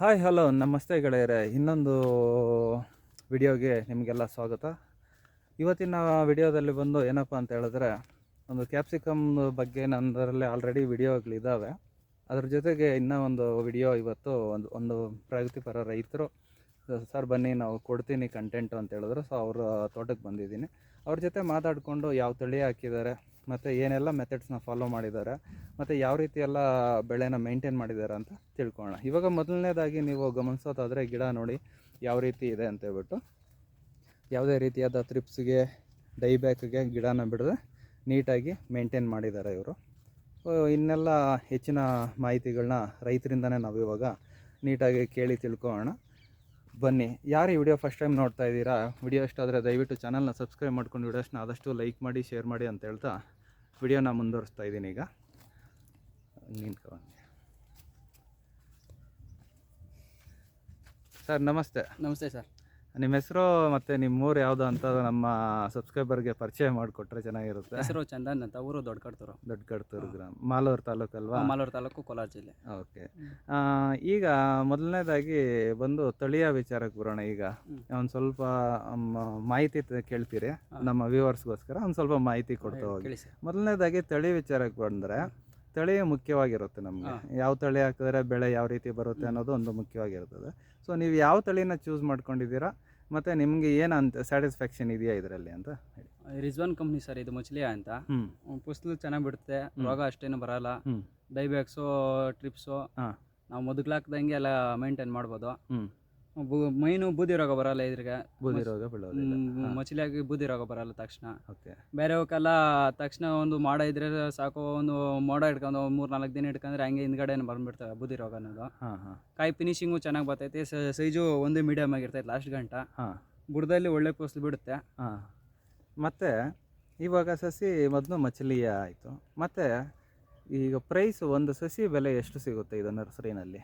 Hi hello ನಮಸ್ತೆ ಗೆಳೆಯರೆ. ಇನ್ನೊಂದು ವಿಡಿಯೋಗೆ ನಿಮಗೆಲ್ಲ ಸ್ವಾಗತ. ಇವತ್ತಿನ ವಿಡಿಯೋದಲ್ಲಿ ಬಂದು ಏನಪ್ಪ ಅಂತ ಹೇಳಿದ್ರೆ, ಒಂದು ಕ್ಯಾಪ್ಸಿಕಮ್ ಬಗ್ಗೆ ನನ್ನದರಲ್ಲಿ ಆಲ್ರೆಡಿ ವಿಡಿಯೋಗಳಿದ್ದಾವೆ ಅದ್ರ ಜೊತೆಗೆ ಇನ್ನೂ ಒಂದು ವಿಡಿಯೋ ಇವತ್ತು ಒಂದು ಒಂದು ಪ್ರಗತಿಪರ ರೈತರು, ಸರ್ ಬನ್ನಿ, ನಾವು ಕೊಡ್ತೀನಿ ಕಂಟೆಂಟು ಅಂತ ಹೇಳಿದ್ರು. ಸೊ ಅವರು ತೋಟಕ್ಕೆ ಬಂದಿದ್ದೀನಿ. ಅವ್ರ ಜೊತೆ ಮಾತಾಡಿಕೊಂಡು ಯಾವ ತಳಿ ಹಾಕಿದ್ದಾರೆ ಮತ್ತು ಏನೆಲ್ಲ ಮೆಥಡ್ಸ್ನ ಫಾಲೋ ಮಾಡಿದ್ದಾರೆ, ಮತ್ತು ಯಾವ ರೀತಿ ಎಲ್ಲ ಬೆಳೆನ ಮೇಂಟೈನ್ ಮಾಡಿದ್ದಾರೆ ಅಂತ ತಿಳ್ಕೊಳ್ಳೋಣ. ಇವಾಗ ಮೊದಲನೇದಾಗಿ ನೀವು ಗಮನಿಸೋದಾದರೆ ಗಿಡ ನೋಡಿ ಯಾವ ರೀತಿ ಇದೆ ಅಂತ ಹೇಳ್ಬಿಟ್ಟು. ಯಾವುದೇ ರೀತಿಯಾದ ತ್ರಿಪ್ಸ್ಗೆ ಡೈಬ್ಯಾಕ್ಗೆ ಗಿಡನ ಬಿಡದೆ ನೀಟಾಗಿ ಮೇಂಟೈನ್ ಮಾಡಿದ್ದಾರೆ ಇವರು. ಇನ್ನೆಲ್ಲ ಹೆಚ್ಚಿನ ಮಾಹಿತಿಗಳನ್ನ ರೈತರಿಂದನೇ ನಾವು ಇವಾಗ ನೀಟಾಗಿ ಕೇಳಿ ತಿಳ್ಕೊಳ್ಳೋಣ. ಬನ್ನಿ, ಯಾರು ಈ ವಿಡಿಯೋ ಫಸ್ಟ್ ಟೈಮ್ ನೋಡ್ತಾ ಇದ್ದೀರಾ? ವಿಡಿಯೋ ಇಷ್ಟ ದಯವಿಟ್ಟು ಚಾನಲ್ನ ಸಬ್ಸ್ಕ್ರೈಬ್ ಮಾಡ್ಕೊಂಡು ವಿಡಿಯೋಸ್ನ ಆದಷ್ಟು ಲೈಕ್ ಮಾಡಿ ಶೇರ್ ಮಾಡಿ ಅಂತ ಹೇಳ್ತಾ ವಿಡಿಯೋನ ಮುಂದುವರಿಸ್ತಾ ಇದ್ದೀನಿ ಈಗ. ನಿಂತ್ಕೊಂಡು. ಸರ್ ನಮಸ್ತೆ. ನಮಸ್ತೆ ಸರ್. ನಿಮ್ಮ ಹೆಸರು ಮತ್ತೆ ನಿಮ್ಮ ಊರು ಯಾವುದು ಅಂತ ನಮ್ಮ ಸಬ್ಸ್ಕ್ರೈಬರ್ಗೆ ಪರಿಚಯ ಮಾಡಿಕೊಟ್ರೆ ಚೆನ್ನಾಗಿರುತ್ತೆ. ಹೆಸರು ಚಂದನ್ ಅಂತ ಊರು ದೊಡ್ಡಕಡ್ತೂರು ದೊಡ್ಡಕಡ್ತೂರು ಗ್ರಾಮ ಮಾಲೂರು ತಾಲೂಕಲ್ವಾ? ಮಾಲೂರು ತಾಲೂಕು ಕೋಲಾರ ಜಿಲ್ಲೆ. ಓಕೆ. ಈಗ ಮೊದಲನೇದಾಗಿ ಬಂದು ತಳಿಯ ವಿಚಾರಕ್ಕೆ ಬರೋಣ ಈಗ. ಒಂದು ಸ್ವಲ್ಪ ಮಾಹಿತಿ ಕೇಳ್ತೀರಿ. ನಮ್ಮ ವ್ಯೂವರ್ಸ್ಗೋಸ್ಕರ ಒಂದು ಸ್ವಲ್ಪ ಮಾಹಿತಿ ಕೊಡ್ತಾ ಹೋಗಿ. ಮೊದಲನೇದಾಗಿ ತಳಿ ವಿಚಾರಕ್ಕೆ ಬಂದರೆ ತಳಿ ಮುಖ್ಯವಾಗಿರುತ್ತೆ ನಮಗೆ. ಯಾವ ತಳಿ ಹಾಕಿದ್ರೆ ಬೆಳೆ ಯಾವ ರೀತಿ ಬರುತ್ತೆ ಅನ್ನೋದು ಒಂದು ಮುಖ್ಯವಾಗಿರ್ತದೆ. ಸೊ ನೀವು ಯಾವ ತಳಿನ ಚೂಸ್ ಮಾಡ್ಕೊಂಡಿದ್ದೀರಾ? ಮತ್ತು ನಿಮಗೆ ಏನು ಅಂತ ಸ್ಯಾಟಿಸ್ಫ್ಯಾಕ್ಷನ್ ಇದೆಯಾ ಇದರಲ್ಲಿ ಅಂತ ಹೇಳಿ. ರಿಜ್ವಾನ್ ಕಂಪ್ನಿ ಸರ್ ಇದು ಮುಚ್ಲಿಯಾ ಅಂತ. ಹ್ಞೂ ಫಸಲು ಚೆನ್ನಾಗಿ ಬಿಡುತ್ತೆ ರೋಗ ಅಷ್ಟೇನು ಬರಲ್ಲ. ಡೈಬ್ಯಾಕ್ಸು ಟ್ರಿಪ್ಸು ನಾವು ಮೊದಲಾಕ್ದಂಗೆ ಎಲ್ಲ ಮೇಂಟೈನ್ ಮಾಡ್ಬೋದು. ಬು ಮೈನು ಬೂದಿ ರೋಗ ಬರಲ್ಲ ಇದ್ರಿಗೆ ಬೂದಿ ರೋಗ ಬೀಳೋದಿಲ್ಲ. ಮಚ್ಲಿಯಾಗಿ ಬೂದಿ ರೋಗ ಬರಲ್ಲ ತಕ್ಷಣ. ಓಕೆ. ಬೇರೆವಕ್ಕೆಲ್ಲ ತಕ್ಷಣ ಒಂದು ಮೋಡ ಇದ್ರೆ ಸಾಕು ಒಂದು ಮೋಡ ಇಟ್ಕೊಂಡು ಮೂರು ನಾಲ್ಕು ದಿನ ಇಟ್ಕೊಂಡ್ರೆ ಹಂಗೆ ಹಿಂದ್ಗಡೆ ಬಂದ್ಬಿಡ್ತವೆ ಬೂದಿ ರೋಗ ಅನ್ನೋದು. ಹಾಂ ಹಾಂ. ಕಾಯಿ ಫಿನಿಶಿಂಗು ಚೆನ್ನಾಗಿ ಬರ್ತೈತೆ. ಸೈಜು ಒಂದೇ ಮೀಡಿಯಮ್ ಆಗಿರ್ತೈತೆ ಲಾಸ್ಟ್ ಗಂಟ. ಹಾಂ. ಬುಡದಲ್ಲಿ ಒಳ್ಳೆ ಫಸಲು ಬಿಡುತ್ತೆ. ಹಾಂ. ಮತ್ತು ಇವಾಗ ಸಸಿ ಮೊದಲು ಮಚಲಿಯ ಆಯಿತು. ಮತ್ತು ಈಗ ಪ್ರೈಸ್ ಒಂದು ಸಸಿ ಬೆಲೆ ಎಷ್ಟು ಸಿಗುತ್ತೆ ಇದು ನರ್ಸರಿನಲ್ಲಿ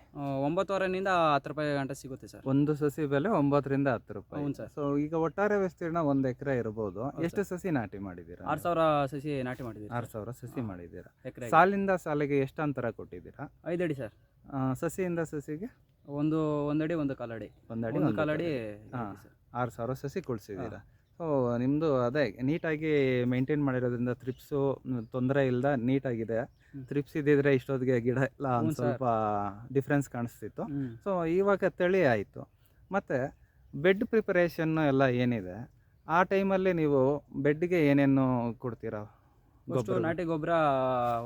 ಒಂಬತ್ತುವರೆನಿಂದ ಹತ್ತು ರೂಪಾಯಿ ಗಂಟೆ ಸಿಗುತ್ತೆ ಸರ್. ಒಂದು ಸಸಿ ಬೆಲೆ ಒಂಬತ್ತರಿಂದ ಹತ್ತು ರೂಪಾಯಿ. ಸರ್. ಸೊ ಈಗ ಒಟ್ಟಾರೆ ವಿಸ್ತೀರ್ಣ ಒಂದು ಎಕರೆ ಇರ್ಬೋದು. ಎಷ್ಟು ಸಸಿ ನಾಟಿ ಮಾಡಿದ್ದೀರಾ ಆರು ಸಾವಿರ ಸಸಿ ನಾಟಿ ಮಾಡಿದ್ದೀರಾ ಆರು ಸಾವಿರ ಸಸಿ ಮಾಡಿದ್ದೀರಾ? ಎಕರೆ ಸಾಲಿಂದ ಸಾಲಿಗೆ ಎಷ್ಟು ಅಂತರ ಕೊಟ್ಟಿದ್ದೀರಾ? ಐದಡಿ ಸರ್. ಸಸಿಯಿಂದ ಸಸಿಗೆ? ಒಂದು ಒಂದಡಿ ಒಂದು ಕಾಲಡಿ. ಒಂದಡಿ ಒಂದು ಕಾಲಡಿ ಹಾಂ ಆರು ಸಾವಿರ ಸಸಿ ಕುಳಿಸಿದ್ದೀರಾ? ಸೊ ನಿಮ್ಮದು ಅದೇ ನೀಟಾಗಿ ಮೇಂಟೈನ್ ಮಾಡಿರೋದ್ರಿಂದ ತ್ರಿಪ್ಸು ತೊಂದರೆ ಇಲ್ಲದ ನೀಟಾಗಿದೆ. ತ್ರಿಪ್ಸ್ ಇದ್ದಿದ್ರೆ ಇಷ್ಟೊತ್ತಿಗೆ ಗಿಡ ಎಲ್ಲ ಒಂದು ಸ್ವಲ್ಪ ಡಿಫ್ರೆನ್ಸ್ ಕಾಣಿಸ್ತಿತ್ತು. ಸೊ ಇವಾಗ ತಳಿ ಆಯಿತು. ಮತ್ತು ಬೆಡ್ ಪ್ರಿಪರೇಷನ್ನು ಎಲ್ಲ ಏನಿದೆ? ಆ ಟೈಮಲ್ಲಿ ನೀವು ಬೆಡ್ಗೆ ಏನೇನು ಕೊಡ್ತೀರಾ? ಗೊಬ್ಬರ ನಾಟಿ ಗೊಬ್ಬರ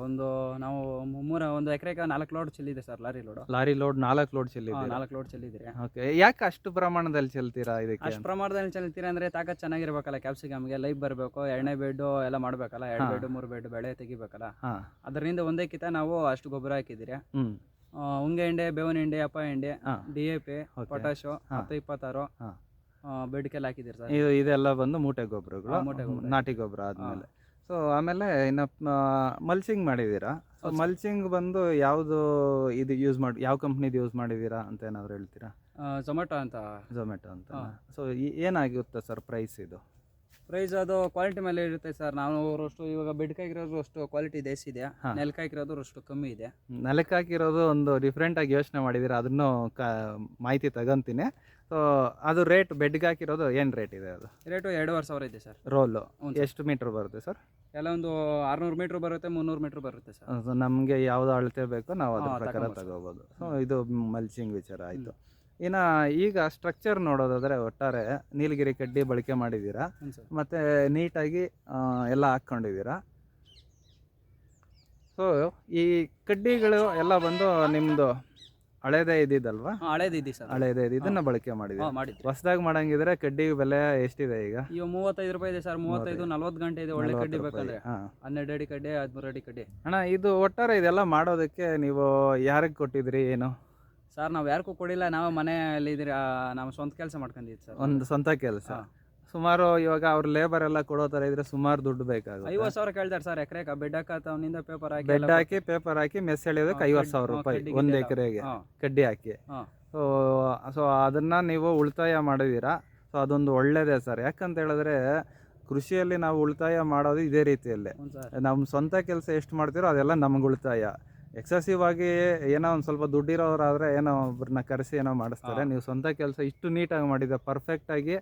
ಒಂದು ನಾವು ಮೂರ ಒಂದು ಎಕರೆಗೆ ನಾಲ್ಕು load ಚೆಲ್ಲಿದೆ sir lorry load lorry load ನಾಲ್ಕು ಲೋಡ್ ಚೆಲ್ಲಿ ನಾಲ್ಕು ಲೋಡ್ ಚೆಲ್ಲಿದ್ರೆ ಓಕೆ ಯಾಕೆ ಅಷ್ಟು ಪ್ರಮಾಣದಲ್ಲಿ ಚೆಲ್ತೀರಾ ಇದಕ್ಕೆ? ಅಷ್ಟು ಪ್ರಮಾಣದಲ್ಲಿ ಚೆಲ್ತೀರಾ ಅಂದ್ರೆ ತಾಕತ್ ಚೆನ್ನಾಗಿರ್ಬೇಕಲ್ಲ ಕ್ಯಾಪ್ಸಿಕಮ್ಗೆ ಲೈಫ್ ಬರಬೇಕು ಎರಡನೇ ಬೆಡ್ ಎಲ್ಲ ಮಾಡಬೇಕಲ್ಲ ಎರಡು. ಬೆಡ್ ಮೂರು ಬೆಡ್ ಬೆಳೆ ತೆಗಿಬೇಕಲ್ಲ. ಅದರಿಂದ ಒಂದೇ ಕಿತ ನಾವು ಅಷ್ಟು ಗೊಬ್ಬರ ಹಾಕಿದಿರಿ ಉಂಗೆ ಹಿಂಡೆ ಬೇವಿನ ಹಿಂಡೆ ಅಪ್ಪ ಹಿಂಡೆ ಡಿ ಎ ಪಿ ಹಾ. ಹತ್ತು ಇಪ್ಪತ್ತಾರು ಬೆಡ್ಕೆಲ್ಲ ಹಾಕಿದ್ದೀರಿ ಸರ್ ಇದು ಇದೆಲ್ಲ ಬಂದು ಮೂಟೆ ಗೊಬ್ಬರಗಳು. ನಾಟಿ ಗೊಬ್ಬರ ಆದಮೇಲೆ. ಸೊ ಆಮೇಲೆ ಇನ್ನು ಮಲ್ಚಿಂಗ್ ಮಾಡಿದ್ದೀರಾ? ಸೊ ಮಲ್ಚಿಂಗ್ ಬಂದು ಯಾವುದು ಇದು ಯೂಸ್ ಮಾಡಿ ಯಾವ ಕಂಪ್ನಿದು ಯೂಸ್ ಮಾಡಿದ್ದೀರಾ ಅಂತ ಏನಾದರೂ ಹೇಳ್ತೀರಾ? ಝೊಮ್ಯಾಟೊ ಅಂತ. ಝೊಮ್ಯಾಟೊ ಅಂತ. ಸೊ ಏನಾಗಿರುತ್ತೆ ಸರ್ ಪ್ರೈಸ್ ಇದು? ಪ್ರೈಸ್ ಅದು ಕ್ವಾಲಿಟಿ ಮೇಲೆ ಇರುತ್ತೆ ಸರ್. ನಾನು ಅವರಷ್ಟು ಇವಾಗ ಬಿಡ್ಕಾಗಿರೋದು ಅಷ್ಟು ಕ್ವಾಲಿಟಿ ದೇಸಿ ಇದೆ ಹಾ. ನೆಲ್ ಅಷ್ಟು ಕಮ್ಮಿ ಇದೆ. ನೆಲಕ್ಕೆ ಹಾಕಿರೋದು ಒಂದು ಡಿಫ್ರೆಂಟಾಗಿ ಯೋಚನೆ ಮಾಡಿದ್ದೀರಾ? ಅದನ್ನು ಕ ಮಾಹಿತಿ ತಗೊಂತೀನಿ. ಅದು ರೇಟ್ ಬೆಡ್ಗೆ ಹಾಕಿರೋದು ಏನು ರೇಟ್ ಇದೆ ಅದು? ರೇಟು ಎರಡೂವರೆ ಸಾವಿರ ಇದೆ ಸರ್. ರೋಲು ಎಷ್ಟು ಮೀಟ್ರ್ ಬರುತ್ತೆ ಸರ್? ಎಲ್ಲ ಒಂದು ಆರುನೂರು ಮೀಟ್ರ್ ಬರುತ್ತೆ ಮುನ್ನೂರು ಮೀಟ್ರ್ ಬರುತ್ತೆ ಸರ್. ಸೊ ನಮಗೆ ಯಾವುದು ಅಳತೆ ಬೇಕೋ ನಾವು ಅದ್ರ ಪ್ರಕಾರ ತಗೊಂಬೋದು. ಸೊ ಇದು ಮಲ್ಚಿಂಗ್ ವಿಚಾರ ಆಯಿತು. ಇನ್ನು ಈಗ ಸ್ಟ್ರಕ್ಚರ್ ನೋಡೋದಾದರೆ ಒಟ್ಟಾರೆ ನೀಲಗಿರಿ ಕಡ್ಡಿ ಬಳಕೆ ಮಾಡಿದ್ದೀರಾ ಮತ್ತು ನೀಟಾಗಿ ಎಲ್ಲ ಹಾಕ್ಕೊಂಡಿದ್ದೀರಾ ಸೊ ಈ ಕಡ್ಡಿಗಳು ಎಲ್ಲ ಬಂದು ನಿಮ್ಮದು ಹಳೇದೇ ಇದ್ದಿದ್ದಲ್ವಾ? ಹಾಂ ಹಳೇದಿದೆ ಸರ್ ಹಳೇದೇ ಇದೆ ಇದನ್ನ ಬಳಕೆ ಮಾಡಿದ್ವಿ ಹಾಂ ಮಾಡಿದ್ವಿ. ಹೊಸದಾಗಿ ಮಾಡಂಗಿದ್ರೆ ಕಡ್ಡಿ ಬೆಲೆ ಎಷ್ಟಿದೆ ಈಗ? ಈಗ ಮೂವತ್ತೈದು ರೂಪಾಯಿ ಇದೆ ಸರ್ ಮೂವತ್ತೈದು ನಲ್ವತ್ತು ಗಂಟೆ ಇದೆ ಒಳ್ಳೆ ಕಡ್ಡಿ ಬೇಕಂದ್ರೆ. ಹಾಂ. ಹನ್ನೆರಡು ಅಡಿ ಕಡ್ಡಿ ಹದಿಮೂರು ಅಡಿ ಕಡ್ಡಿ. ಅಣ್ಣ ಇದು ಒಟ್ಟಾರೆ ಇದೆಲ್ಲ ಮಾಡೋದಕ್ಕೆ ನೀವು ಯಾರಿಗೆ ಕೊಟ್ಟಿದ್ರಿ ಏನು? ಸರ್ ನಾವು ಯಾರಿಗೂ ಕೊಡಿಲ್ಲ ನಾವು ಮನೆಯಲ್ಲಿ ಇದ್ರೆ ನಾವು ಸ್ವಂತ ಕೆಲಸ ಮಾಡ್ಕೊಂಡಿದ್ವಿ ಸರ್. ಒಂದು ಸ್ವಂತ ಕೆಲಸ. ಸುಮಾರು ಇವಾಗ ಅವ್ರ ಲೇಬರ್ ಎಲ್ಲ ಕೊಡೋ ತರ ಇದ್ರೆ ಸುಮಾರು ದುಡ್ಡು ಬೇಕಾಗುತ್ತೆ. ಐವತ್ತು ಸಾವಿರ ಕೇಳ್ತಾರೆ ಸರ್ ಎಕರೆಗೆ ಬೆಡ್ ಅವನಿಂದ ಪೇಪರ್ ಹಾಕಿ ಬೆಡ್ ಹಾಕಿ ಪೇಪರ್ ಹಾಕಿ ಮೆಸ್ ಎಳೆಯೋದಕ್ಕೆ ಐವತ್ತು ಸಾವಿರ ರೂಪಾಯಿ ಒಂದು ಎಕರೆಗೆ ಕಡ್ಡಿ ಹಾಕಿ. ಸೊ ಸೊ ಅದನ್ನ ನೀವು ಉಳಿತಾಯ ಮಾಡಿದ್ದೀರಾ ಸೊ ಅದೊಂದು ಒಳ್ಳೇದೇ ಸರ್. ಯಾಕಂತ ಹೇಳಿದ್ರೆ ಕೃಷಿಯಲ್ಲಿ ನಾವು ಉಳಿತಾಯ ಮಾಡೋದು ಇದೇ ರೀತಿಯಲ್ಲೇ. ನಮ್ಮ ಸ್ವಂತ ಕೆಲಸ ಎಷ್ಟು ಮಾಡ್ತೀರೋ ಅದೆಲ್ಲ ನಮ್ಗೆ ಉಳಿತಾಯ. ಎಕ್ಸಸಿವ್ ಆಗಿ ಏನೋ ಒಂದು ಸ್ವಲ್ಪ ದುಡ್ಡಿರೋರಾದ್ರೆ ಏನೋ ಒಬ್ಬರನ್ನ ಕರೆಸಿ ಏನೋ ಮಾಡಿಸ್ತಾರೆ. ನೀವು ಸ್ವಂತ ಕೆಲಸ ಇಷ್ಟು ನೀಟಾಗಿ ಮಾಡಿದ್ದೆ ಪರ್ಫೆಕ್ಟಾಗಿ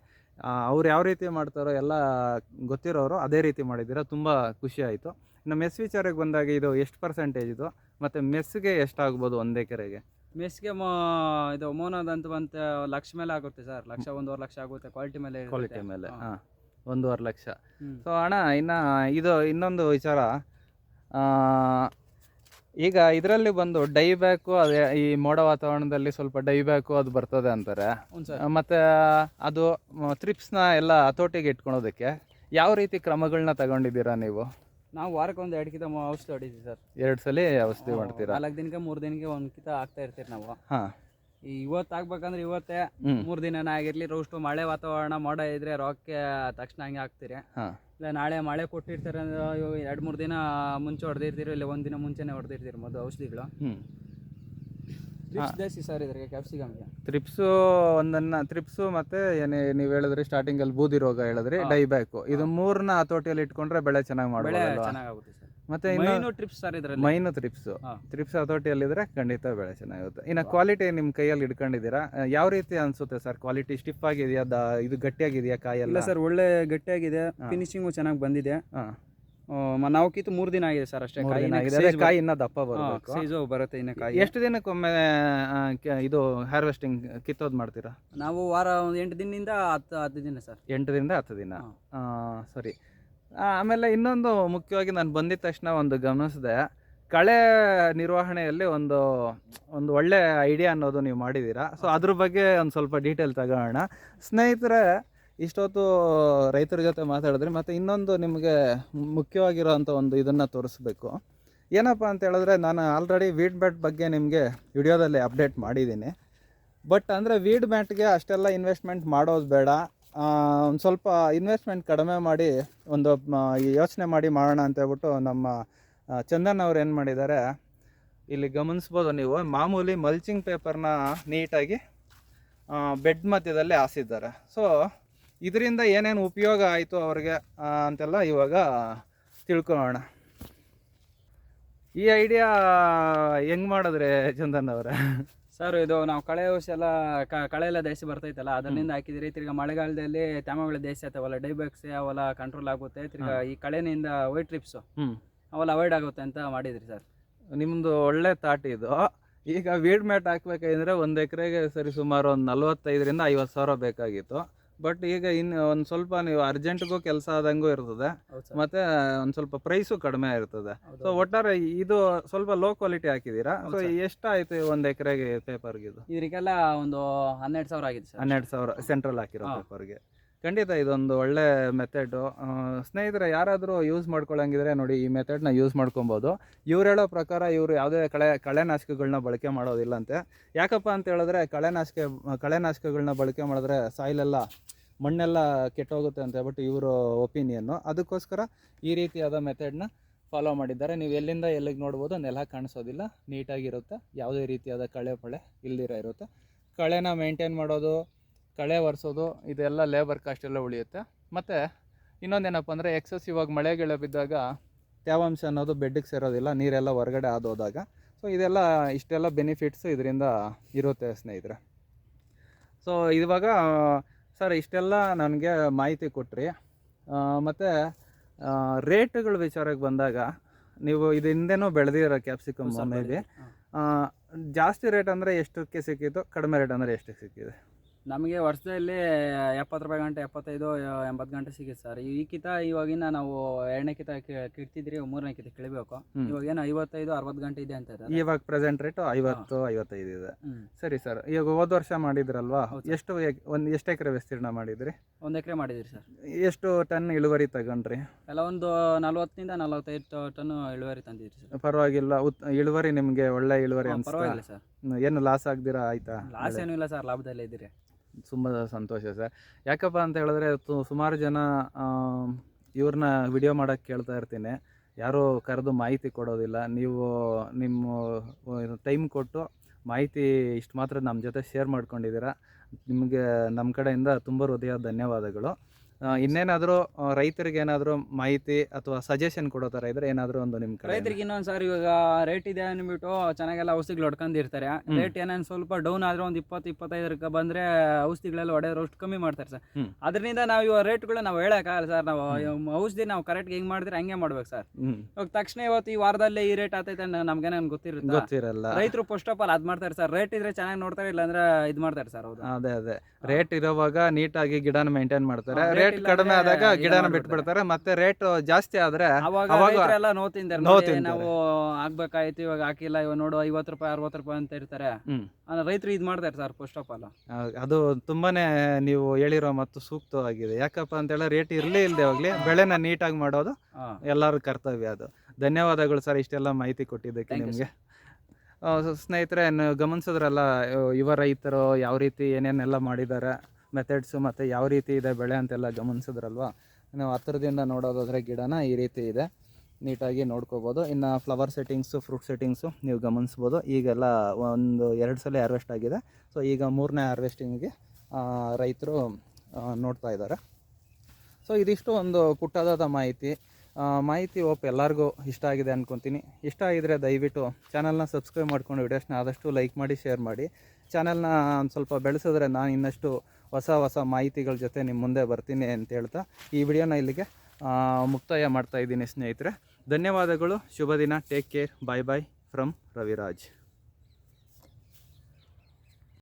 ಅವ್ರು ಯಾವ ರೀತಿ ಮಾಡ್ತಾರೋ ಎಲ್ಲ ಗೊತ್ತಿರೋರು ಅದೇ ರೀತಿ ಮಾಡಿದ್ದೀರಾ. ತುಂಬ ಖುಷಿ ಆಯಿತು. ಇನ್ನು ಮೆಸ್ ವಿಚಾರಕ್ಕೆ ಬಂದಾಗ ಇದು ಎಷ್ಟು ಪರ್ಸೆಂಟೇಜ್ ಇದು? ಮತ್ತು ಮೆಸ್ಗೆ ಎಷ್ಟಾಗ್ಬೋದು ಒಂದು ಎಕರೆಗೆ? ಮೆಸ್ಗೆ ಮೋ ಇದು ಮೋನೋದಂತ ಬಂತ ಲಕ್ಷ ಮೇಲೆ ಆಗುತ್ತೆ ಸರ್. ಲಕ್ಷ ಒಂದೂವರೆ ಲಕ್ಷ ಆಗುತ್ತೆ ಕ್ವಾಲಿಟಿ ಮೇಲೆ ಕ್ವಾಲಿಟಿ ಮೇಲೆ. ಹಾ. ಒಂದೂವರೆ ಲಕ್ಷ. ಸೊ ಅಣ್ಣ ಇನ್ನು ಇದು ಇನ್ನೊಂದು ವಿಚಾರ. ಆ, ಈಗ ಇದರಲ್ಲಿ ಬಂದು ಡೈ ಬ್ಯಾಕು ಅದೇ ಈ ಮೋಡ ವಾತಾವರಣದಲ್ಲಿ ಸ್ವಲ್ಪ ಡೈ ಬ್ಯಾಕು ಅದು ಬರ್ತದೆ ಅಂತಾರೆ. ಮತ್ತೆ ಅದು ತ್ರಿಪ್ಸ್ನ ಎಲ್ಲ ಹತೋಟಿಗೆ ಇಟ್ಕೊಳೋದಕ್ಕೆ ಯಾವ ರೀತಿ ಕ್ರಮಗಳನ್ನ ತಗೊಂಡಿದ್ದೀರಾ ನೀವು? ನಾವು ವಾರಕ್ಕೆ ಒಂದು ಎರಡು ಕಿತ ಔಷಧಿ ಹೊಡಿತೀವಿ ಸರ್. ಎರಡು ಸಲ ಔಷಧಿ ಮಾಡ್ತೀರಾ? ನಾಲ್ಕು ದಿನಕ್ಕೆ ಮೂರು ದಿನಕ್ಕೆ ಒಂದು ಕಿತ ಆಗ್ತಾ ಇರ್ತೀರಿ ನಾವು. ಹಾಂ. ಈ ಇವತ್ತು ಆಗ್ಬೇಕಂದ್ರೆ ಇವತ್ತೇ. ಮೂರು ದಿನನೇ ಆಗಿರ್ಲಿ ರೋಸ್ಟು ಮಳೆ ವಾತಾವರಣ ಮೋಡ ಇದ್ರೆ ರಾಕ್ಗೆ ತಕ್ಷಣ ಹಂಗೆ ಹಾಕ್ತೀರಿ. ಹಾಂ. ಇಲ್ಲ ನಾಳೆ ಮಳೆ ಕೊಟ್ಟಿರ್ತಾರೆ ಅಂದ್ರೆ ಎರಡು ಮೂರು ದಿನ ಮುಂಚೆ ಹೊಡೆದಿರ್ತೀರಿ ಇಲ್ಲ ಒಂದು ದಿನ ಮುಂಚೆನೇ ಹೊಡೆದಿರ್ತೀರಿ ಮೊದಲು ಔಷಧಿಗಳು? ತ್ರಿಪ್ಸ್ ದೇಸಿ ಸರ್ ಇದ್ರಿಗೆ ಕ್ಯಾಪ್ಸಿಕಮ್ಗೆ ತ್ರಿಪ್ಸು ಒಂದನ್ನ ತ್ರಿಪ್ಸು ಮತ್ತೆ ಏನೇ ನೀವು ಹೇಳಿದ್ರೆ ಸ್ಟಾರ್ಟಿಂಗ್ ಅಲ್ಲಿ ಬೂದಿ ರೋಗ ಹೇಳಿದ್ರಿ ಡೈಬ್ಯಾಕು ಡೈ ಬ್ಯಾಕು ಇದು ಮೂರನ್ನ ಹತೋಟಿಯಲ್ಲಿ ಇಟ್ಕೊಂಡ್ರೆ ಬೆಳೆ ಚೆನ್ನಾಗಿ ಬೆಳೆ ಚೆನ್ನಾಗಿ ಚೆನ್ನಾಗಾಗುತ್ತೆ ಸರ್ ಮತ್ತೆ ಮೈನು ಟ್ರಿಪ್ಸ್ ಸರ್ ಇದರಲ್ಲಿ? ಮೈನು ಟ್ರಿಪ್ಸ್ ಹಾ. ತ್ರಿಪ್ಸ್ ಹತೋಟಿಯಲ್ಲಿದ್ರೆ ಖಂಡಿತ ಬೆಳೆ ಚೆನ್ನಾಗಿರುತ್ತೆ ಇನ್ನು ಕ್ವಾಲಿಟಿ ನಿಮ್ಮ ಕೈಯಲ್ಲಿ ಇಟ್ಕೊಂಡಿದ್ದೀರಾ ಆ, ಯಾವ ರೀತಿ ಅನ್ಸುತ್ತೆ ಸರ್ ಕ್ವಾಲಿಟಿ ಸ್ಟಿಫ್ ಆಗಿದೆಯಾ? ದ ಇದು ಗಟ್ಟಿಯಾಗಿದೆಯಾ ಕಾಯಿ ಇಲ್ಲ ಸರ್ ಒಳ್ಳೆ ಗಟ್ಟಿಯಾಗಿದೆ. ಫಿನಿಶಿಂಗು ಚೆನ್ನಾಗಿ ಬಂದಿದೆ. ನಾವು ಕಿತ್ತು ಮೂರು ದಿನ ಆಗಿದೆ ಸರ್ ಅಷ್ಟೇ ಮೂರು ಕಾಯಿ ದಿನ ಆಗಿದೆ. ಅದೇ ಕಾಯಿ ಇನ್ನ ದಪ್ಪ ಬರಬೇಕು. ಸೈಜು ಬರುತ್ತೆ ಇನ್ನ ಕಾಯಿ. ಎಷ್ಟು ದಿನಕ್ಕೊಮ್ಮೆ ಆ, ಕೆ- ಇದು ಹಾರ್ವೆಸ್ಟಿಂಗ್ ಕಿತ್ತೋದ್ ಮಾಡ್ತೀರಾ? ನಾವು ವಾರ ಒಂದು ಎಂಟು ದಿನದಿಂದ ಹತ್ತು ಹತ್ತು ದಿನ ಸರ್ ಎಂಟರಿಂದ ಹತ್ತು ದಿನ. ಹಾ. ಆ, ಸರಿ. ಆಮೇಲೆ ಇನ್ನೊಂದು ಮುಖ್ಯವಾಗಿ ನಾನು ಬಂದಿದ ತಕ್ಷಣ ಒಂದು ಗಮನಿಸಿದೆ. ಕಳೆ ನಿರ್ವಹಣೆಯಲ್ಲಿ ಒಂದು ಒಂದು ಒಳ್ಳೆ ಐಡಿಯಾ ಅನ್ನೋದು ನೀವು ಮಾಡಿದ್ದೀರಾ ಸೊ ಅದ್ರ ಬಗ್ಗೆ ಒಂದು ಸ್ವಲ್ಪ ಡೀಟೇಲ್ ತಗೋಣ. ಸ್ನೇಹಿತರೆ ಇಷ್ಟೊತ್ತು ರೈತರ ಜೊತೆ ಮಾತಾಡಿದ್ರೆ ಮತ್ತು ಇನ್ನೊಂದು ನಿಮಗೆ ಮುಖ್ಯವಾಗಿರೋಂಥ ಒಂದು ಇದನ್ನು ತೋರಿಸ್ಬೇಕು. ಏನಪ್ಪ ಅಂತ ಹೇಳಿದ್ರೆ ನಾನು ಆಲ್ರೆಡಿ ವೀಡ್ ಬ್ಯಾಟ್ ಬಗ್ಗೆ ನಿಮಗೆ ವಿಡಿಯೋದಲ್ಲಿ ಅಪ್ಡೇಟ್ ಮಾಡಿದ್ದೀನಿ. ಬಟ್ ಅಂದರೆ ವೀಡ್ ಬ್ಯಾಟ್ಗೆ ಅಷ್ಟೆಲ್ಲ ಇನ್ವೆಸ್ಟ್ಮೆಂಟ್ ಮಾಡೋದು ಬೇಡ. ಒಂದು ಸ್ವಲ್ಪ ಇನ್ವೆಸ್ಟ್ಮೆಂಟ್ ಕಡಿಮೆ ಮಾಡಿ ಒಂದು ಯೋಚನೆ ಮಾಡಿ ಮಾಡೋಣ ಅಂತ ಹೇಳ್ಬಿಟ್ಟು ನಮ್ಮ ಚಂದನ್ ಅವ್ರು ಏನು ಮಾಡಿದ್ದಾರೆ, ಇಲ್ಲಿ ಗಮನಿಸ್ಬೋದು ನೀವು, ಮಾಮೂಲಿ ಮಲ್ಚಿಂಗ್ ಪೇಪರ್ನ ನೀಟಾಗಿ ಬೆಡ್ ಮಧ್ಯದಲ್ಲಿ ಹಾಸಿದ್ದಾರೆ. ಸೊ ಇದರಿಂದ ಏನೇನು ಉಪಯೋಗ ಆಯಿತು ಅವ್ರಿಗೆ ಅಂತೆಲ್ಲ ಇವಾಗ ತಿಳ್ಕೊಳ್ಳೋಣ. ಈ ಐಡಿಯಾ ಹೆಂಗ್ ಮಾಡಿದ್ರೆ ಚಂದನ್ ಅವರೇ? ಸರ್ ಇದು ನಾವು ಕಳೆ ಔಷಧ ಎಲ್ಲ ಕ- ಕಳೆ ಎಲ್ಲ ದೇಸಿ ಬರ್ತೈತಲ್ಲ ಅದರಿಂದ ಹಾಕಿದ್ರೆ ತಿರ್ಗಾ ಮಳೆಗಾಲದಲ್ಲಿ ತ್ಯಾಮಗಳ ದೇಸಿ ಆಗ್ತಾವಲ್ಲ ಡೈಬಾಕ್ಸ್ ಅವೆಲ್ಲ ಕಂಟ್ರೋಲ್ ಆಗುತ್ತೆ ತಿರ್ಗಾ ಈ ಕಳೆನಿಂದ ವೈಟ್ ಟ್ರಿಪ್ಸ್ ಅವೆಲ್ಲ ಅವಾಯ್ಡ್ ಆಗುತ್ತೆ ಅಂತ ಮಾಡಿದ್ರಿ ಸರ್ ನಿಮ್ಮದು ಒಳ್ಳೆ ತಾಟ್ ಇದು. ಈಗ ವೀಡ್ ಮ್ಯಾಟ್ ಹಾಕ್ಬೇಕಂದ್ರೆ ಒಂದು ಎಕರೆಗೆ ಸರಿ ಸುಮಾರು ಒಂದು ನಲ್ವತ್ತೈದರಿಂದ ಐವತ್ತು ಸಾವಿರ ಬೇಕಾಗಿತ್ತು. ಬಟ್ ಈಗ ಇನ್ನು ಒಂದು ಸ್ವಲ್ಪ ನೀವು ಅರ್ಜೆಂಟ್ಗೂ ಕೆಲಸ ಆದಂಗೂ ಇರ್ತದೆ. ಮತ್ತೆ ಒಂದು ಸ್ವಲ್ಪ ಪ್ರೈಸು ಕಡಿಮೆ ಇರ್ತದೆ. ಸೊ ಒಟ್ಟಾರೆ ಇದು ಸ್ವಲ್ಪ ಲೋ ಕ್ವಾಲಿಟಿ ಹಾಕಿದೀರಾ? ಸೊ. ಎಷ್ಟಾಯ್ತು ಒಂದು ಎಕರೆಗೆ ಪೇಪರ್ಗೆ ಇದು ಇದಕ್ಕೆಲ್ಲ ಒಂದು ಹನ್ನೆರಡು ಸಾವಿರ ಆಗಿದೆ ಹನ್ನೆರಡು ಸಾವಿರ ಸೆಂಟ್ರಲ್ ಹಾಕಿರೋ. ಪೇಪರ್ಗೆ ಖಂಡಿತ ಇದೊಂದು ಒಳ್ಳೆ ಮೆಥಡು ಸ್ನೇಹಿತರೆ, ಯಾರಾದರೂ ಯೂಸ್ ಮಾಡ್ಕೊಳ್ಳಂಗಿದ್ರೆ ನೋಡಿ ಈ ಮೆಥಡ್ನ ಯೂಸ್ ಮಾಡ್ಕೊಬೋದು. ಇವ್ರು ಹೇಳೋ ಪ್ರಕಾರ ಇವರು ಯಾವುದೇ ಕಳೆ ಕಳೆನಾಶಕಗಳನ್ನ ಬಳಕೆ ಮಾಡೋದಿಲ್ಲಂತೆ. ಯಾಕಪ್ಪ ಅಂತ ಹೇಳಿದ್ರೆ ಕಳೆನಾಶಕ ಕಳೆನಾಶಕಗಳನ್ನ ಬಳಕೆ ಮಾಡಿದ್ರೆ ಸಾಯಿಲೆಲ್ಲ, ಮಣ್ಣೆಲ್ಲ ಕೆಟ್ಟೋಗುತ್ತೆ ಅಂತ ಹೇಳ್ಬಿಟ್ಟು ಇವರು ಒಪಿನಿಯನ್ನು ಅದಕ್ಕೋಸ್ಕರ ಈ ರೀತಿಯಾದ ಮೆಥಡ್ನ ಫಾಲೋ ಮಾಡಿದ್ದಾರೆ. ನೀವು ಎಲ್ಲಿಂದ ಎಲ್ಲಿಗೆ ನೋಡ್ಬೋದು ನೆಲ ಕಾಣಿಸೋದಿಲ್ಲ, ನೀಟಾಗಿರುತ್ತೆ. ಯಾವುದೇ ರೀತಿಯಾದ ಕಳೆ ಪಳೆ ಇಲ್ದಿರ ಇರುತ್ತೆ. ಕಳೆನ ಮೇಂಟೈನ್ ಮಾಡೋದು ಕಳೆ ಒರೆಸೋದು ಇದೆಲ್ಲ ಲೇಬರ್ ಕಾಸ್ಟ್ ಎಲ್ಲ ಉಳಿಯುತ್ತೆ. ಮತ್ತು ಇನ್ನೊಂದೇನಪ್ಪ ಅಂದರೆ ಎಕ್ಸಸ್ ಇವಾಗ ಮಳೆ ಗಿಳೆ ಬಿದ್ದಾಗ ತೇವಾಂಶ ಅನ್ನೋದು ಬೆಡ್ಡಿಗೆ ಸೇರೋದಿಲ್ಲ ನೀರೆಲ್ಲ ಹೊರಗಡೆ ಆದೋದಾಗ ಸೊ ಇದೆಲ್ಲ ಇಷ್ಟೆಲ್ಲ ಬೆನಿಫಿಟ್ಸ್ ಇದರಿಂದ ಇರುತ್ತೆ ಸ್ನೇಹಿತರೆ. ಸೊ ಇವಾಗ ಸರ್ ಇಷ್ಟೆಲ್ಲ ನನಗೆ ಮಾಹಿತಿ ಕೊಟ್ರಿ. ಮತ್ತು ರೇಟ್ಗಳ ವಿಚಾರಕ್ಕೆ ಬಂದಾಗ ನೀವು ಇದು ಹಿಂದೆನೂ ಬೆಳೆದಿರೋ ಕ್ಯಾಪ್ಸಿಕಮ್ ಮೇ ಬಿ ಜಾಸ್ತಿ ರೇಟ್ ಅಂದರೆ ಎಷ್ಟಕ್ಕೆ ಸಿಕ್ಕಿತ್ತು ಕಡಿಮೆ ರೇಟ್ ಅಂದರೆ ಎಷ್ಟಕ್ಕೆ ಸಿಕ್ಕಿದೆ? ನಮಗೆ ವರ್ಷದಲ್ಲಿ ಎಪ್ಪತ್ತು ರೂಪಾಯಿ ಗಂಟೆ ಎಪ್ಪತ್ತೈದು ಎಂಬತ್ತು ಗಂಟೆ ಸಿಗುತ್ತೆ ಸರ್. ಈ ಕಿತ ಇವಾಗಿನ ನಾವು ಎರಡನೇ ಕಿತ ಕಿಡ್ತಿದ್ರಿ ಮೂರನೇ ಕಿತ ಕಿಳಿಬೇಕು. ಇವಾಗ ಏನು ಐವತ್ತೈದು ಅರವತ್ತು ಗಂಟೆ ಇದೆ ಅಂತ ಇದ್ದಾರೆ. ಇವಾಗ ಪ್ರೆಸೆಂಟ್ ರೇಟು ಐವತ್ತು ಐವತ್ತೈದು ಇದೆ. ಸರಿ ಸರ್ ಈಗ ಹೋದ ವರ್ಷ ಮಾಡಿದ್ರಲ್ವಾ? ಎಷ್ಟು ಒಂದು ಎಷ್ಟು ಎಕರೆ ವಿಸ್ತೀರ್ಣ ಮಾಡಿದ್ರಿ? ಒಂದು ಎಕರೆ ಮಾಡಿದ್ರಿ ಸರ್. ಎಷ್ಟು ಟನ್ ಇಳುವರಿ ತಗೊಂಡ್ರಿ? ಎಲ್ಲ ಒಂದು ನಲವತ್ತಿಂದ ನಲವತ್ತೈದು ಟನ್ ಇಳುವರಿ ತಂದಿದ್ರಿ ಸರ್. ಪರವಾಗಿಲ್ಲ ಉತ್ ಇಳುವರಿ ನಿಮಗೆ ಒಳ್ಳೆ ಇಳುವರಿ ಅಂತ ಪರವಾಗಿಲ್ಲ ಸರ್. ಏನು ಲಾಸ್ ಆಗ್ದಿರಾ ಆಯ್ತಾ? ಲಾಸ್ ಏನೂ ಇಲ್ಲ ಸರ್ ಲಾಭದಲ್ಲಿ ಇದ್ದೀರಿ. ತುಂಬ ಸಂತೋಷ ಸರ್. ಯಾಕಪ್ಪ ಅಂತ ಹೇಳಿದ್ರೆ ಸುಮಾರು ಜನ ಇವ್ರನ್ನ ವಿಡಿಯೋ ಮಾಡೋಕ್ಕೆ ಕೇಳ್ತಾ ಇರ್ತೀನಿ. ಯಾರೂ ಕರೆದು ಮಾಹಿತಿ ಕೊಡೋದಿಲ್ಲ. ನೀವು ನಿಮ್ಮ ಟೈಮ್ ಕೊಟ್ಟು ಮಾಹಿತಿ ಇಷ್ಟು ಮಾತ್ರ ನಮ್ಮ ಜೊತೆ ಶೇರ್ ಮಾಡ್ಕೊಂಡಿದ್ದೀರಾ. ನಿಮಗೆ ನಮ್ಮ ಕಡೆಯಿಂದ ತುಂಬ ಹೃದಯ ಧನ್ಯವಾದಗಳು. ಇನ್ನೇನಾದರೂ ರೈತರಿಗೆ ಏನಾದರೂ ಮಾಹಿತಿ ಅಥವಾ ಸಜೆಷನ್ ಕೊಡೋ ಥರ ಇದ್ರೆ ಏನಾದರೂ ಒಂದು ನಿಮ್ಮ ಕಡೆ ರೈತರಿಗೆ ಇನ್ನೊಂದ್ ಸರ್ ಇವಾಗ ರೇಟ್ ಇದೆ ಅಂದ್ಬಿಟ್ಟು ಚೆನ್ನಾಗೆಲ್ಲ ಔಷಧಿಗಳು ಹೊಡ್ಕೊಂಡಿರ್ತಾರೆ. ರೇಟ್ ಏನೇನು ಸ್ವಲ್ಪ ಡೌನ್ ಆದ್ರೆ ಒಂದು ಇಪ್ಪತ್ತು ಇಪ್ಪತ್ತೈದಕ್ಕೆ ಬಂದ್ರೆ ಔಷಧಿಗಳೆಲ್ಲ ಹೊಡೆಯೋರು ಅಷ್ಟು ಕಮ್ಮಿ ಮಾಡ್ತಾರೆ ಸರ್. ಅದರಿಂದ ನಾವು ಇವಾಗ ರೇಟ್ಗಳು ನಾವು ಹೇಳೋಕ್ಕಾಗಲ್ಲ ಸರ್. ನಾವು ಔಷಧಿ ನಾವು ಕರೆಕ್ಟ್ ಹೆಂಗ್ ಮಾಡಿದ್ರೆ ಹಂಗೆ ಮಾಡ್ಬೇಕು ಸರ್. ಇವಾಗ ತಕ್ಷಣ ಇವತ್ತು ಈ ವಾರದಲ್ಲಿ ಈ ರೇಟ್ ಆತೈತೆ ನಮ್ಗೇನೇನು ಗೊತ್ತಿರುತ್ತೆ? ಗೊತ್ತಿರಲ್ಲ. ರೈತರು ಫಸ್ಟ್ ಆಫ್ ಆಲ್ ಅದ್ ಮಾಡ್ತಾರೆ ಸರ್. ರೇಟ್ ಇದ್ರೆ ಚೆನ್ನಾಗಿ ನೋಡ್ತಾರೆ ಇಲ್ಲಾಂದ್ರೆ ಇದ್ ಮಾಡ್ತಾರೆ ಸರ್. ಹೌದು. ಅದೇ ಅದೇ. ರೇಟ್ ಇರೋವಾಗ ನೀಟಾಗಿ ಗಿಡನ ಮೇಂಟೈನ್ ಮಾಡ್ತಾರೆ. ರೇಟ್ ಕಡಿಮೆ ಆದಾಗ ಗಿಡನ. ಬಿಟ್ಬಿಡ್ತಾರೆ ಮತ್ತೆ ರೇಟ್ ಜಾಸ್ತಿ ಆದ್ರೆ ಅವಾಗ ತಿಂತಾರೆ. ನೋವು ಆಗ್ಬೇಕಾಯ್ತು ಇವಾಗ ಹಾಕಿಲ್ಲ ಇವಾಗ ನೋಡು ಐವತ್ತು ರೂಪಾಯಿ ಅರವತ್ತು ರೂಪಾಯಿ ಅಂತ ಇರ್ತಾರೆ. ರೈತರು ಇದ್ ಮಾಡ್ತಾರೆ ಸರ್ ಫಸ್ಟ್ ಆಫ್ ಆಲ್ ಅದು ತುಂಬಾನೇ ನೀವು ಹೇಳಿರೋ ಮತ್ತು ಸೂಕ್ತವಾಗಿದೆ. ಯಾಕಪ್ಪ ಅಂತ ಹೇಳಿ ರೇಟ್ ಇರ್ಲಿ ಇಲ್ಲದೆ ಹೋಗ್ಲಿ ಬೆಳೆನ ನೀಟಾಗಿ ಮಾಡೋದು ಎಲ್ಲರ ಕರ್ತವ್ಯ ಅದು. ಧನ್ಯವಾದಗಳು ಸರ್ ಇಷ್ಟೆಲ್ಲ ಮಾಹಿತಿ ಕೊಟ್ಟಿದ್ದಕ್ಕೆ ನಿಮಗೆ. ಸ್ನೇಹಿತರೆ ಗಮನಿಸಿದ್ರಲ್ಲ ಯುವ ರೈತರು ಯಾವ ರೀತಿ ಏನೇನೆಲ್ಲ ಮಾಡಿದ್ದಾರೆ. ಮೆಥಡ್ಸು ಮತ್ತು ಯಾವ ರೀತಿ ಇದೆ ಬೆಳೆ ಅಂತೆಲ್ಲ ಗಮನಿಸಿದ್ರಲ್ವಾ? ನಾವು ಹತ್ತಿರದಿಂದ ನೋಡೋದಾದರೆ ಗಿಡನ ಈ ರೀತಿ ಇದೆ. ನೀಟಾಗಿ ನೋಡ್ಕೋಬೋದು. ಇನ್ನು ಫ್ಲವರ್ ಸೆಟ್ಟಿಂಗ್ಸು, ಫ್ರೂಟ್ ಸೆಟ್ಟಿಂಗ್ಸು ನೀವು ಗಮನಿಸ್ಬೋದು. ಈಗೆಲ್ಲ ಒಂದು ಎರಡು ಸಲ ಹಾರ್ವೆಸ್ಟ್ ಆಗಿದೆ. ಸೊ, ಈಗ ಮೂರನೇ ಹಾರ್ವೆಸ್ಟಿಂಗಿಗೆ ರೈತರು ನೋಡ್ತಾ ಇದ್ದಾರೆ. ಸೊ, ಇದಿಷ್ಟು ಒಂದು ಪುಟ್ಟದಾದ ಮಾಹಿತಿ. ಮಾಹಿತಿ ಓಪ್ ಎಲ್ಲರಿಗೂ ಇಷ್ಟ ಆಗಿದೆ ಅಂದ್ಕೊತೀನಿ ಇಷ್ಟ ಆಗಿದ್ರೆ ದಯವಿಟ್ಟು ಚಾನಲ್ನ ಸಬ್ಸ್ಕ್ರೈಬ್ ಮಾಡ್ಕೊಂಡು ವಿಡಿಯೋಸ್ನ ಆದಷ್ಟು ಲೈಕ್ ಮಾಡಿ ಶೇರ್ ಮಾಡಿ. ಚಾನಲ್ನ ಒಂದು ಸ್ವಲ್ಪ ಬೆಳೆಸಿದ್ರೆ ನಾನು ಇನ್ನಷ್ಟು ಹೊಸ ಹೊಸ ಮಾಹಿತಿಗಳ ಜೊತೆ ನಿಮ್ಮ ಮುಂದೆ ಬರ್ತೀನಿ ಅಂತ ಹೇಳ್ತಾ ಈ ವಿಡಿಯೋನ ಇಲ್ಲಿಗೆ ಮುಕ್ತಾಯ ಮಾಡ್ತಾ ಇದ್ದೀನಿ ಸ್ನೇಹಿತರೆ. ಧನ್ಯವಾದಗಳು, ಶುಭ ದಿನ take care bye bye from Raviraj